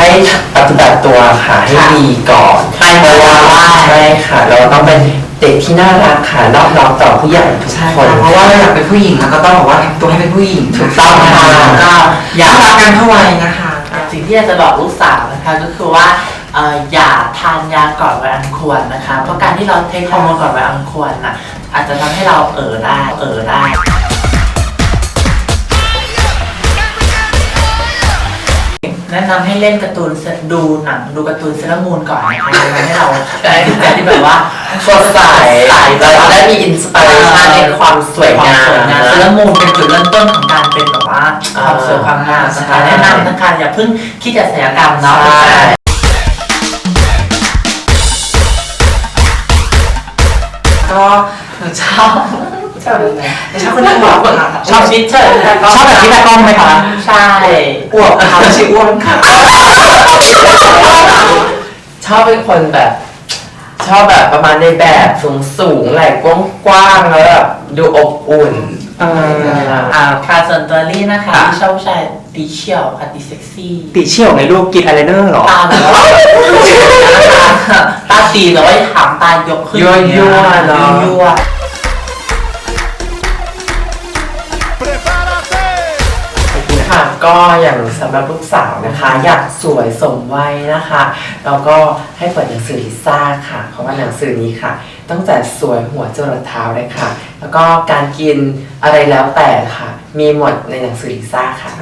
ให้ปฏิบัติตัวค่ะให้ค่ะดีก่อนไปเพราะว่าไหว้ ใช่ค่ะ เราต้องเป็นเด็กที่น่ารักค่ะนอบน้อมต่อผู้ใหญ่ทุกใช่คนค่ะเพราะว่าเราอยากเป็นผู้หญิงแล้วก็ต้องบอกว่าทำตัวให้เป็นผู้หญิงถูกต้องค่ะ แล้วก็อย่ารักกันเข้าไว้นะคะ สิ่งที่อยากจะบอกลูกสาวนะคะก็คือว่าเอ่ออย่าทานยาก่อนวัยอันควรนะคะ เพราะการที่เราเทคฮอร์โมนก่อนวัยอันควรน่ะอาจจะทำให้เราเอ่อได้เอ่อได้ แนะนำให้เล่นการ์ตูนดูหนังดูการ์ตูนเซรามูนก่อนนะคะทำให้เราได้จิตใจที่แบบว่า สดใสเราจะได้มีอินสปิเรชันในความสวยความงาสวยมงามเซรามูนเป็นจุดเริ่มต้นของการเป็นแบบว่าความสวยความงามนะคะใช่แนะนำนะคะอย่าเพิ่งคิดจะศัลยกรรมเนาะ ใช่ ก็หนูชอบ ชอบอะไรชอบคนที่บอกค่ะชอบชิดเชิญชอบแบบที่ตากล้องไหมคะใช่อ้วกค่ะไม่ใช่อ้วนค่ะชอบเป็นคนแบบ ชอบแบบประมาณในแบบสูงสูงไหล่กว้างๆแล้วแบบดูอบอุ่นอ่าอ่าค่ะส่วนตัวลี่นะคะที่ชอบผู้ชายตีเชี่ยวค่ะตีเซ็กซี่ติเชี่ยวไงลูกกินอะไรเนอร์หรอตาแบบว่าตาตีแล้วไอ้ถามตายกขึ้นยั่วๆเนอะยั่ว ก็อย่างสำหรับลูกสาวนะคะ อยากสวยสมวัยนะคะแล้วก็ให้เปิดหนังสือลิซ่าค่ะ เพราะว่าหนังสือนี้ค่ะตั้งแต่สวยหัวจรดเท้าเลยค่ะ แล้วก็การกินอะไรแล้วแต่ค่ะ มีหมดในหนังสือลิซ่าค่ะ